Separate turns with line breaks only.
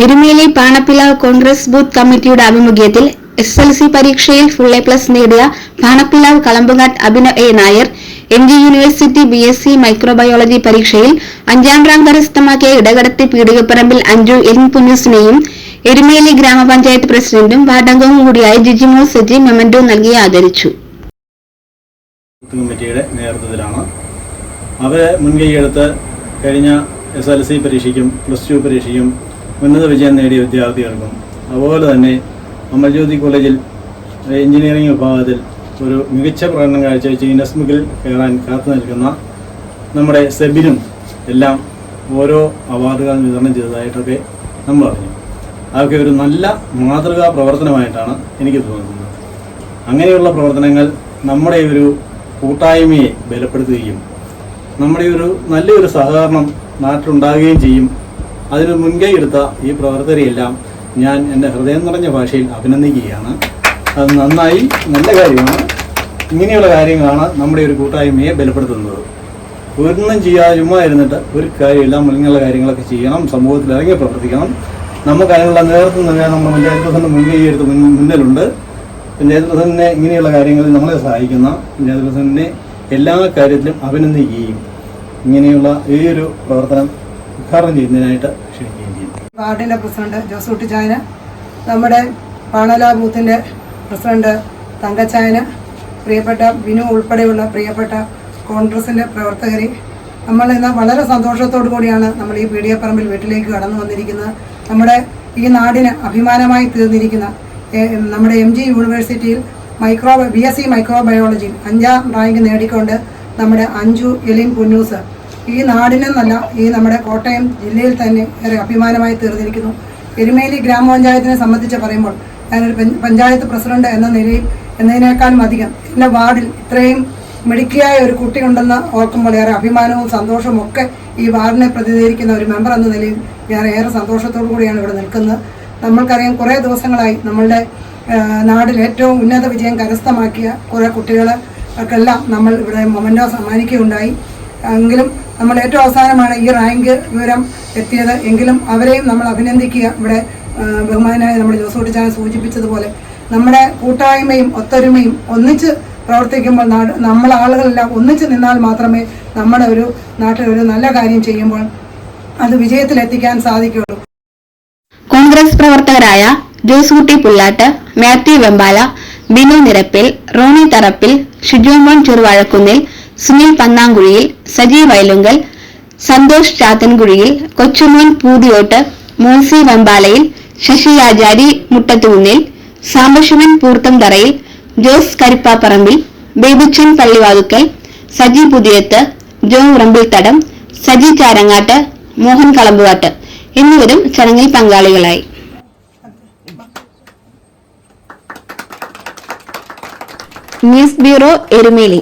Erumeli പാണപ്പിലാവ് Congress booth കമ്മിറ്റിയുടെ ആഭിമുഖ്യത്തിൽ S L C പരീക്ഷയിൽ ഫുൾ എ പ്ലസ് നേടിയ Panappilavu Kalampukattu Abhinav A Nair M G university B S C microbiology പരീക്ഷയിൽ അഞ്ചാം rank കരസ്ഥമാക്കിയ ഇടകടത്തി പീടികപ്പറമ്പിൽ അഞ്ജു എൻ പുന്നൂസിനെയും എരുമേലി ഗ്രാമപഞ്ചായത്ത് പ്രസിഡന്റും വാർഡംഗവും കൂടിയായ ജിജിമോ സജി മെമന്റോ നൽകി ആദരിച്ചു.
അവരെ മുൻകൈയെടുത്ത് കഴിഞ്ഞ എസ് എൽ സി പരീക്ഷയ്ക്കും പ്ലസ് ടു പരീക്ഷയ്ക്കും ഉന്നത വിജയം നേടിയ വിദ്യാർത്ഥികൾക്കും അതുപോലെ തന്നെ അമർജ്യോതി കോളേജിൽ എഞ്ചിനീയറിംഗ് വിഭാഗത്തിൽ ഒരു മികച്ച പ്രകടനം കാഴ്ചവെച്ച് ഗിന്നസ് ബുക്കിൽ കയറാൻ കാത്തു നിൽക്കുന്ന നമ്മുടെ സെബിനും എല്ലാം ഓരോ അവാർഡുകൾ വിതരണം ചെയ്തതായിട്ടൊക്കെ നമ്മൾ അറിഞ്ഞു. അതൊക്കെ ഒരു നല്ല മാതൃകാ പ്രവർത്തനമായിട്ടാണ് എനിക്ക് തോന്നുന്നത്. അങ്ങനെയുള്ള പ്രവർത്തനങ്ങൾ നമ്മുടെ ഒരു കൂട്ടായ്മയെ ബലപ്പെടുത്തുകയും നമ്മുടെ ഒരു നല്ലൊരു സഹകരണം നാട്ടിലുണ്ടാകുകയും ചെയ്യും അതിന് മുൻകൈ എടുത്ത ഈ പ്രവർത്തകരെയെല്ലാം ഞാൻ എന്റെ ഹൃദയം നിറഞ്ഞ ഭാഷയിൽ അഭിനന്ദിക്കുകയാണ്. അത് നന്നായി നല്ല കാര്യമാണ്. ഇങ്ങനെയുള്ള കാര്യങ്ങളാണ് നമ്മുടെ ഒരു കൂട്ടായ്മയെ ബലപ്പെടുത്തുന്നത്. ഒന്നും ചെയ്യാതെ ചുമ്മാ ഇരുന്നിട്ട് ഒരു കാര്യമില്ല ഇങ്ങനെയുള്ള കാര്യങ്ങളൊക്കെ ചെയ്യണം സമൂഹത്തിൽ ഇറങ്ങി പ്രവർത്തിക്കണം. നമുക്ക് അതിനുള്ള നേതൃത്വം നൽകാൻ നമ്മുടെ പഞ്ചായത്ത് പ്രസിഡന്റ് മുൻകൈ എടുത്ത് മുന്നിലുണ്ട്. പഞ്ചായത്ത് പ്രസിഡന്റിനെ ഇങ്ങനെയുള്ള കാര്യങ്ങളിൽ നമ്മളെ സഹായിക്കുന്ന പഞ്ചായത്ത് പ്രസിഡന്റിനെ എല്ലാ കാര്യത്തിലും അഭിനന്ദിക്കുകയും ഇങ്ങനെയുള്ള ഈ ഒരു പ്രവർത്തനം ഉദ്ഘാടനം ചെയ്യുന്നതിനായിട്ട് ക്ഷണിക്കുകയും ചെയ്യും
പ്രസിഡന്റ് ജോസ് കുട്ടിച്ചായന് നമ്മുടെ പാണല ബൂത്തിന്റെ പ്രസിഡന്റ് തങ്കച്ചായന് പ്രിയപ്പെട്ട വിനു ഉൾപ്പെടെയുള്ള പ്രിയപ്പെട്ട കോൺഗ്രസിന്റെ പ്രവർത്തകരെ നമ്മൾ ഇന്ന് വളരെ സന്തോഷത്തോടു കൂടിയാണ് നമ്മൾ ഈ പി പറമ്പിൽ വീട്ടിലേക്ക് കടന്നു വന്നിരിക്കുന്നത്. നമ്മുടെ ഈ നാടിന് അഭിമാനമായി തീർന്നിരിക്കുന്ന നമ്മുടെ എം ജി യൂണിവേഴ്സിറ്റിയിൽ മൈക്രോ ബി എസ് സി മൈക്രോബയോളജിയിൽ അഞ്ചാം റാങ്ക് നേടിക്കൊണ്ട് നമ്മുടെ അഞ്ജു എലിൻ പുന്നൂസ് ഈ നാടിനെന്നല്ല ഈ നമ്മുടെ കോട്ടയം ജില്ലയിൽ തന്നെ ഏറെ അഭിമാനമായി തീർന്നിരിക്കുന്നു. എരുമേലി ഗ്രാമപഞ്ചായത്തിനെ സംബന്ധിച്ച് പറയുമ്പോൾ ഞാനൊരു പഞ്ചായത്ത് പ്രസിഡന്റ് എന്ന നിലയിൽ എന്നതിനേക്കാളും അധികം എന്റെ വാർഡിൽ ഇത്രയും മിടുക്കിയായ ഒരു കുട്ടി കുട്ടിയുണ്ടെന്ന് ഓർക്കുമ്പോൾ ഏറെ അഭിമാനവും സന്തോഷവും ഒക്കെ ഈ വാർഡിനെ പ്രതിനിധീകരിക്കുന്ന ഒരു മെമ്പർ എന്ന നിലയിൽ ഞാൻ ഏറെ സന്തോഷത്തോടു കൂടിയാണ് ഇവിടെ നിൽക്കുന്നത്. നമ്മൾക്കറിയാം കുറേ ദിവസങ്ങളായി നമ്മളുടെ നാടിൽ ഏറ്റവും ഉന്നത വിജയം കരസ്ഥമാക്കിയ കുറേ കുട്ടികൾക്കെല്ലാം നമ്മൾ ഇവിടെ മൊമന്റോ സമ്മാനിക്കുകയുണ്ടായി. എങ്കിലും നമ്മൾ ഏറ്റവും അവസാനമാണ് ഈ റാങ്ക് വിവരം എത്തിയത്. എങ്കിലും അവരെയും നമ്മൾ അഭിനന്ദിക്കുക. ഇവിടെ ബഹുമാനായ നമ്മുടെ ജോസ് കുട്ടിച്ചാൻ സൂചിപ്പിച്ചതുപോലെ നമ്മുടെ കൂട്ടായ്മയും ഒത്തൊരുമയും ഒന്നിച്ച് പ്രവർത്തിക്കുമ്പോൾ നാട് നമ്മൾ ആളുകളെല്ലാം ഒന്നിച്ച് നിന്നാൽ മാത്രമേ നമ്മുടെ ഒരു നാട്ടിൽ ഒരു നല്ല കാര്യം ചെയ്യുമ്പോൾ അത് വിജയത്തിലെത്തിക്കാൻ സാധിക്കുകയുള്ളൂ.
കോൺഗ്രസ് പ്രവർത്തകരായ ജോസൂട്ടി പുല്ലാട്ട് മാത്യു വെമ്പാല ബിനു നിരപ്പിൽ റോണി തറപ്പിൽ ഷിജുമോൻ ചെറുവാഴക്കുന്നിൽ സുനിൽ പന്നാങ്കുഴിയിൽ സജി വയലുങ്കൽ സന്തോഷ് ചാത്തൻകുഴിയിൽ കൊച്ചുമോൻ പൂതിയോട്ട് മോൻസി വെമ്പാലയിൽ ശശി ആചാരി മുട്ടത്തുകുന്നിൽ സാംബശിവൻ പൂർത്തം തറയിൽ ജോസ് കരിപ്പാപ്പറമ്പിൽ ബേബിച്ചൻ പള്ളിവാതുക്കൽ സജി പുതിയത്ത് ജോ ഉറമ്പിൽത്തടം സജി ചാരങ്ങാട്ട് മോഹൻ കളമ്പുകാട്ട് എന്നിവരും ചടങ്ങിൽ പങ്കാളികളായി. News bureau Erumeli.